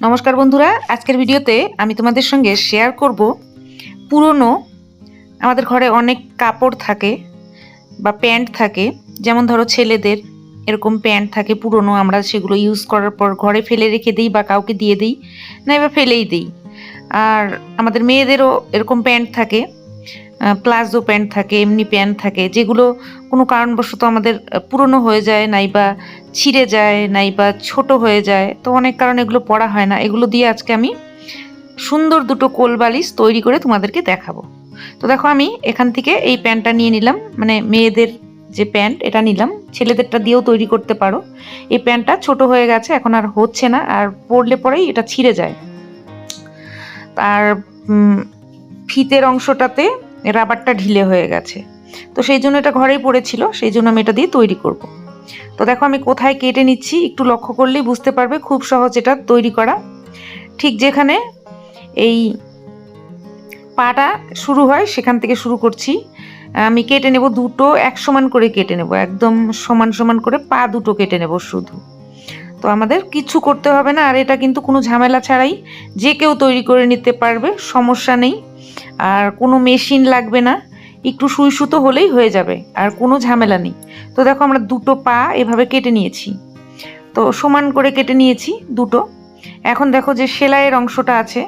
নমস্কার বন্ধুরা, আজকের ভিডিওতে আমি তোমাদের সঙ্গে শেয়ার করব পুরনো, আমাদের ঘরে অনেক কাপড় থাকে বা প্যান্ট থাকে, যেমন ধরো ছেলেদের এরকম প্যান্ট থাকে পুরনো, আমরা সেগুলো ইউজ করার পর ঘরে ফেলে রেখে দিই বা কাউকে দিয়ে দিই, না এবার ফেলেই দিই। আর আমাদের মেয়েদেরও এরকম প্যান্ট থাকে প্লাজো প্যান্ট থাকে, এমনি প্যান্ট থাকে, যেগুলো কোনো কারণবশত আমাদের পুরনো হয়ে যায়, নাইবা ছিঁড়ে যায় নাইবা ছোট হয়ে যায়। তো অনেক কারণে এগুলো পরা হয় না। এগুলো দিয়ে আজকে আমি সুন্দর দুটো কোল বালিশ তৈরি করে তোমাদেরকে দেখাবো। তো দেখো আমি এখান থেকে এই প্যান্টটা নিয়ে নিলাম। মানে মেয়েদের যে প্যান্ট এটা নিলাম। ছেলেদেরটা দিয়েও তৈরি করতে পারো। এই প্যান্টটা ছোট হয়ে গেছে এখন আর হচ্ছে না। আর পরলে পরেই এটা ছিঁড়ে যায়। উম, ফিতের অংশটাতে রাবারটা ঢিলে হয়ে গেছে। তো সেই জন্য এটা ঘরেই পড়েছিল। সেই জন্য আমি এটা দিয়ে তৈরি করব। তো দেখো আমি কোথায় কেটে নিচ্ছি, একটু লক্ষ্য করলেই বুঝতে পারবে খুব সহজ এটা তৈরি করা। ঠিক যেখানে এই পাটা শুরু হয় সেখান থেকে শুরু করছি। আমি কেটে নেব দুটো, এক সমান করে কেটে নেব, একদম সমান সমান করে পা দুটো কেটে নেব শুধু। তো আমাদের কিছু করতে হবে না, আর এটা কিন্তু কোনো ঝামেলা ছাড়াই যে কেউ তৈরি করে নিতে পারবে, সমস্যা নেই। আর কোনো মেশিন লাগবে না একটু সুই সুতো হলেই হয়ে যাবে, আর কোনো ঝামেলা নেই। তো দেখো আমরা দুটো পা এভাবে কেটে নিয়েছি। তো সমান করে কেটে নিয়েছি দুটো। এখন দেখো যে সেলাইয়ের অংশটা আছে,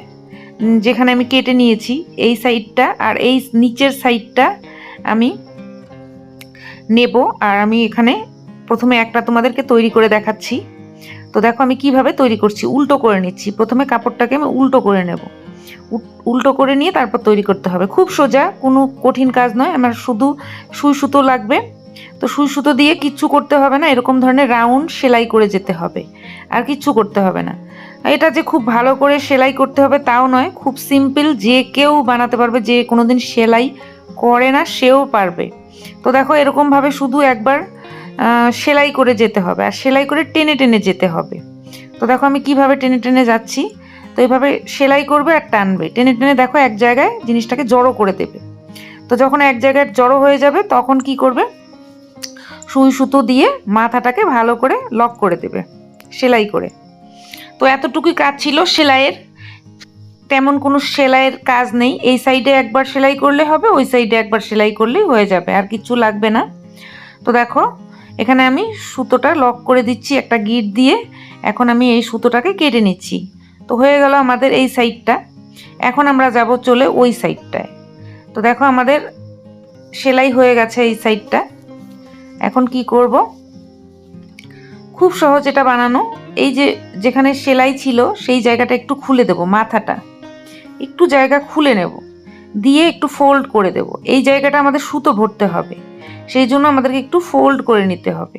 যেখানে আমি কেটে নিয়েছি এই সাইডটা আর এই নিচের সাইডটা আমি নেব, আর আমি এখানে প্রথমে একটা তোমাদেরকে তৈরি করে দেখাচ্ছি। তো দেখো আমি কীভাবে তৈরি করছি, উল্টো করে নিচ্ছি। প্রথমে কাপড়টাকে আমি উল্টো করে নেব। উল্টো করে নিয়ে তারপর তৈরি করতে হবে। খুব সোজা, কোনো কঠিন কাজ নয়, আমার শুধু সুই সুতো লাগবে। তো সুই সুতো দিয়ে কিচ্ছু করতে হবে না, এরকম ধরনের রাউন্ড সেলাই করে যেতে হবে। আর কিচ্ছু করতে হবে না। এটা যে খুব ভালো করে সেলাই করতে হবে তাও নয়, খুব সিম্পল, যে কেউ বানাতে পারবে, যে কোনো দিন সেলাই করে না, সেও পারবে। তো দেখো, এরকমভাবে শুধু একবার সেলাই করে যেতে হবে। আর সেলাই করে টেনে টেনে যেতে হবে। তো দেখো, আমি কীভাবে টেনে টেনে যাচ্ছি। তো এইভাবে সেলাই করবে আর টানবে। টেনে টেনে দেখো এক জায়গায় জিনিসটাকে জড়ো করে দেবে। তো যখন এক জায়গায় জড়ো হয়ে যাবে, তখন কি করবে? সুই সুতো দিয়ে মাথাটাকে ভালো করে লক করে দেবে, সেলাই করে। তো এতটুকুই কাজ ছিল সেলাইয়ের। তেমন কোনো সেলাইয়ের কাজ নেই। এই সাইডে একবার সেলাই করলে হবে, ওই সাইডে একবার সেলাই করলেই হয়ে যাবে, আর কিছু লাগবে না। তো দেখো, এখানে আমি সুতোটা লক করে দিচ্ছি একটা গিট দিয়ে। এখন আমি এই সুতোটাকে কেটে নিচ্ছি। তো হয়ে গেল আমাদের এই সাইডটা এখন আমরা যাব চলে ওই সাইডটায় তো দেখো আমাদের সেলাই হয়ে গেছে এই সাইডটা এখন কি করব? খুব সহজ এটা বানানো। এই যে যেখানে সেলাই ছিল, সেই জায়গাটা একটু খুলে দেব মাথাটা। একটু জায়গা খুলে নেব। দিয়ে একটু ফোল্ড করে দেব। এই জায়গাটা আমাদের সুতো ভরতে হবে। সেই জন্য আমাদেরকে একটু ফোল্ড করে নিতে হবে।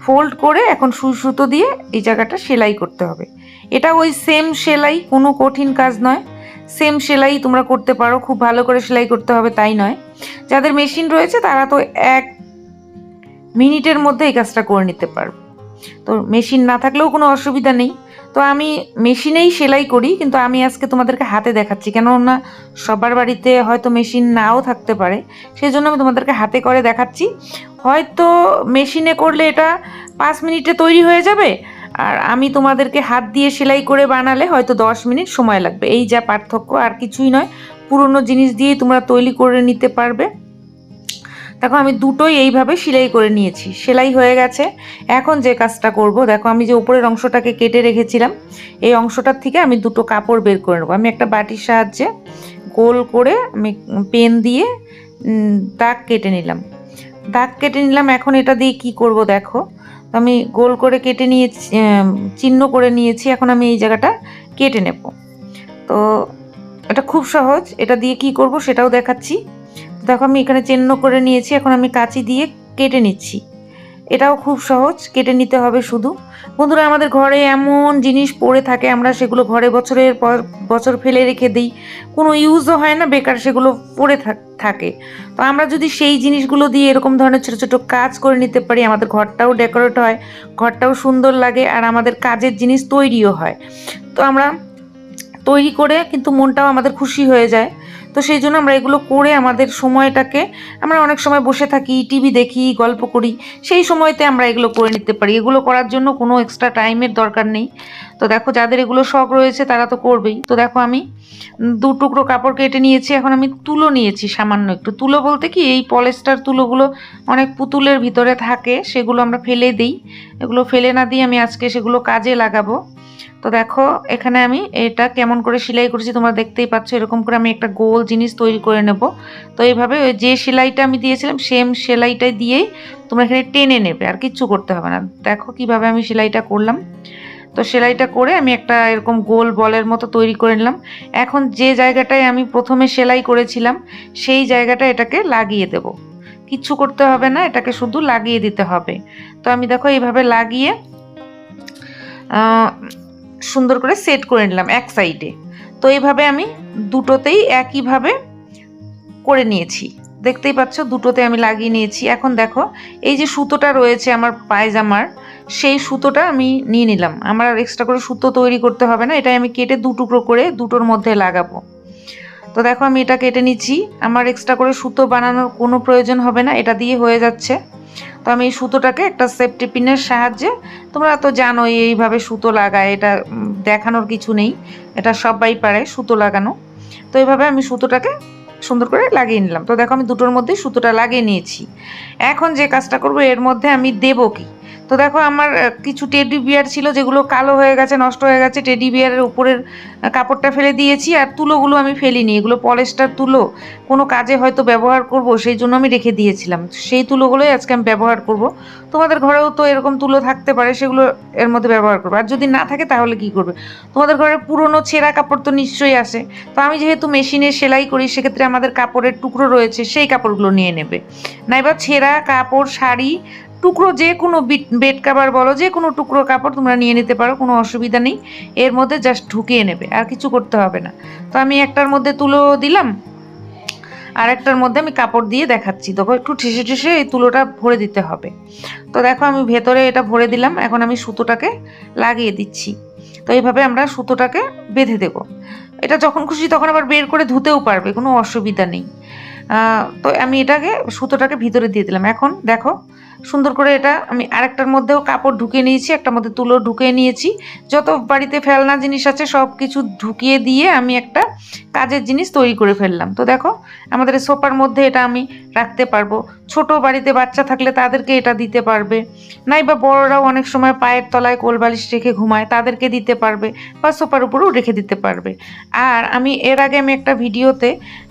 ফোল্ড করে এখন সুই সুতো দিয়ে এই জায়গাটা সেলাই করতে হবে। এটা ওই সেম সেলাই, কোনো কঠিন কাজ নয়। সেম সেলাই তোমরা করতে পারো, খুব ভালো করে সেলাই করতে হবে তাই নয়। যাদের মেশিন রয়েছে, তারা তো এক মিনিটের মধ্যে এই কাজটা করে নিতে পারবে। তো মেশিন না থাকলেও কোনো অসুবিধা নেই। তো আমি মেশিনেই সেলাই করি, কিন্তু আমি আজকে তোমাদেরকে হাতে দেখাচ্ছি। কেননা সবার বাড়িতে হয়তো মেশিন নাও থাকতে পারে। সেই জন্য আমি তোমাদেরকে হাতে করে দেখাচ্ছি। হয়তো মেশিনে করলে এটা পাঁচ মিনিটে তৈরি হয়ে যাবে আর আমি তোমাদেরকে হাত দিয়ে সেলাই করে বানালে হয়তো দশ মিনিট সময় লাগবে। এই যা পার্থক্য, আর কিছুই নয়। পুরনো জিনিস দিয়েই তোমরা তৈরি করে নিতে পারবে। দেখো, আমি দুটোই এইভাবে সেলাই করে নিয়েছি। সেলাই হয়ে গেছে। এখন যে কাজটা করব, দেখো, আমি যে উপরের অংশটাকে কেটে রেখেছিলাম, এই অংশটার থেকে আমি দুটো কাপড় বের করে নেব। আমি একটা বাটির সাহায্যে গোল করে আমি পেন দিয়ে দাগ কেটে নিলাম। দাগ কেটে নিলাম। এখন এটা দিয়ে কি করব, দেখো? তো আমি গোল করে কেটে নিয়ে চিহ্ন করে নিয়েছি, এখন আমি এই জায়গাটা কেটে নেব। তো এটা খুব সহজ, এটা দিয়ে কি করব সেটাও দেখাচ্ছি। দেখো আমি এখানে চিহ্ন করে নিয়েছি, এখন আমি কাঁচি দিয়ে কেটে নিচ্ছি। এটাও খুব সহজ, কেটে নিতে হবে শুধু। বন্ধুরা, আমাদের ঘরে এমন জিনিস পড়ে থাকে, আমরা সেগুলো ঘরে বছরের পর বছর ফেলে রেখে দিই। কোনো ইউজও হয় না, বেকার সেগুলো পড়ে থাক- তো আমরা যদি সেই জিনিসগুলো দিয়ে এরকম ধরনের ছোটো ছোটো কাজ করে নিতে পারি, আমাদের ঘরটাও ডেকোরেট হয়, ঘরটাও সুন্দর লাগে, আর আমাদের কাজের জিনিস তৈরিও হয়। তো আমরা তৈরি করে কিন্তু মনটাও আমাদের খুশি হয়ে যায়। তো সেই জন্য আমরা এগুলো করে আমাদের সময়টাকে আমরা অনেক সময় বসে থাকি, টিভি দেখি, গল্প করি, সেই সময়তে আমরা এগুলো করে নিতে পারি। এগুলো করার জন্য কোনো এক্সট্রা টাইমের দরকার নেই। তো দেখো যাদের এগুলো শখ রয়েছে তারা তো করবেই। তো দেখো আমি দু টুকরো কাপড় কেটে নিয়েছি, এখন আমি তুলো নিয়েছি সামান্য একটু। তুলো বলতে কি, এই পলেস্টার তুলোগুলো অনেক পুতুলের ভিতরে থাকে, সেগুলো আমরা ফেলে দিই। এগুলো ফেলে না দিয়ে আমি আজকে সেগুলো কাজে লাগাবো। তো দেখো, এখানে আমি এটা কেমন করে সেলাই করেছি তোমরা দেখতেই পাচ্ছ, এরকম করে আমি একটা গোল জিনিস তৈরি করে নেব। তো এইভাবে ওই যে সেলাইটা আমি দিয়েছিলাম, সেম সেলাইটাই দিয়েই তোমরা এখানে টেনে নেবে, আর কিচ্ছু করতে হবে না। দেখো কীভাবে আমি সেলাইটা করলাম। তো সেলাইটা করে আমি একটা এরকম গোল বলের মতো তৈরি করে নিলাম। এখন যে জায়গাটায় আমি প্রথমে সেলাই করেছিলাম, সেই জায়গাটা এটাকে লাগিয়ে দেব। কিচ্ছু করতে হবে না, এটাকে শুধু লাগিয়ে দিতে হবে। তো আমি দেখো এইভাবে লাগিয়ে সুন্দর করে সেট করে নিলাম এক সাইডে তো এইভাবে আমি দুটোতেই একইভাবে করে নিয়েছি। দেখতেই পাচ্ছ, দুটোতে আমি লাগিয়ে নিয়েছি। এখন দেখো, এই যে সুতোটা রয়েছে আমার পায়জামার, সেই সুতোটা আমি নিয়ে নিলাম। আমার আর এক্সট্রা করে সুতো তৈরি করতে হবে না, এটাই আমি কেটে দু টুকরো করে দুটোর মধ্যে লাগাবো। তো দেখো, আমি এটা কেটে নিচ্ছি। আমার এক্সট্রা করে সুতো বানানোর কোনো প্রয়োজন হবে না, এটা দিয়ে হয়ে যাচ্ছে। তো আমি এই সুতোটাকে একটা সেফটি পিনের সাহায্যে, তোমরা তো জানোই এইভাবে সুতো লাগায়, এটা দেখানোর কিছু নেই, এটা সবাই পারে সুতো লাগানো। তো এইভাবে আমি সুতোটাকে সুন্দর করে লাগিয়ে নিলাম। তো দেখো আমি দুটোর মধ্যেই সুতোটা লাগিয়ে নিয়েছি। এখন যে কাজটা করব, এর মধ্যে আমি দেবো কি? তো দেখো আমার কিছু টেডি বিয়ার ছিল যেগুলো কালো হয়ে গেছে, নষ্ট হয়ে গেছে টেডি বিয়ারের উপরের কাপড়টা ফেলে দিয়েছি আর তুলোগুলো আমি ফেলিনি। এগুলো পলেস্টার তুলো, কোনো কাজে হয়তো ব্যবহার করব, সেই জন্য আমি রেখে দিয়েছিলাম। সেই তুলোগুলোই আজকে আমি ব্যবহার করব। তোমাদের ঘরেও তো এরকম তুলো থাকতে পারে, সেগুলো এর মধ্যে ব্যবহার করবে। আর যদি না থাকে তাহলে কি করবে? তোমাদের ঘরে পুরনো ছেঁড়া কাপড় তো নিশ্চয়ই আসে। তো আমি যেহেতু মেশিনে সেলাই করি, সেক্ষেত্রে আমাদের কাপড়ের টুকরো রয়েছে, সেই কাপড়গুলো নিয়ে নেবে। নাইবা ছেঁড়া কাপড়, শাড়ি টুকরো যে কোনো বেড কাভার বলো, যে কোনো টুকরো কাপড় তোমরা নিয়ে নিতে পারো, কোনো অসুবিধা নেই। এর মধ্যে জাস্ট ঢুকিয়ে নেবে, আর কিছু করতে হবে না। তো আমি একটার মধ্যে তুলো দিলাম আর একটার মধ্যে আমি কাপড় দিয়ে দেখাচ্ছি। তখন একটু ঠেসে ঠেসে এই তুলোটা ভরে দিতে হবে। তো দেখো, আমি ভেতরে এটা ভরে দিলাম, এখন আমি সুতোটাকে লাগিয়ে দিচ্ছি। তো এইভাবে আমরা সুতোটাকে বেঁধে দেব। এটা যখন খুশি তখন আবার বের করে ধুতেও পারবে, কোনো অসুবিধা নেই। তো আমি এটাকে, সুতোটাকে ভিতরে দিয়ে দিলাম। এখন দেখো সুন্দর করে এটা আমি আরেকটার মধ্যেও কাপড় ঢুকিয়ে নিয়েছি, একটার মধ্যে তুলো ঢুকিয়ে নিয়েছি। যত বাড়িতে ফেলনা জিনিস আছে সব কিছু ঢুকিয়ে দিয়ে আমি একটা কাজের জিনিস তৈরি করে ফেললাম। তো দেখো, আমাদের সোফার মধ্যে এটা আমি রাখতে পারব। ছোট বাড়িতে বাচ্চা থাকলে তাদেরকে এটা দিতে পারবে। নাই বা বড়রাও অনেক সময় পায়ের তলায় কোলবালিশ রেখে ঘুমায়, তাদেরকে দিতে পারবে বা সোফার উপরেও রেখে দিতে পারবে। আর আমি এর আগে আমি একটা ভিডিওতে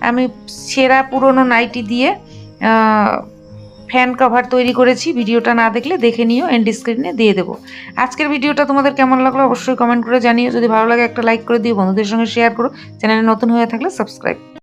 আমি সেরা পুরনো নাইটি দিয়ে ফ্যান কভার তৈরি করেছি। ভিডিওটা না দেখলে দেখে নিও এন্ড স্ক্রিনে দিয়ে দেবো। আজকের ভিডিওটা তোমাদের কেমন লাগল অবশ্যই কমেন্ট করে জানিও। যদি ভালো লাগে একটা লাইক করে দিও, বন্ধুদের সঙ্গে শেয়ার করো। চ্যানেলে নতুন হয়ে থাকলে সাবস্ক্রাইব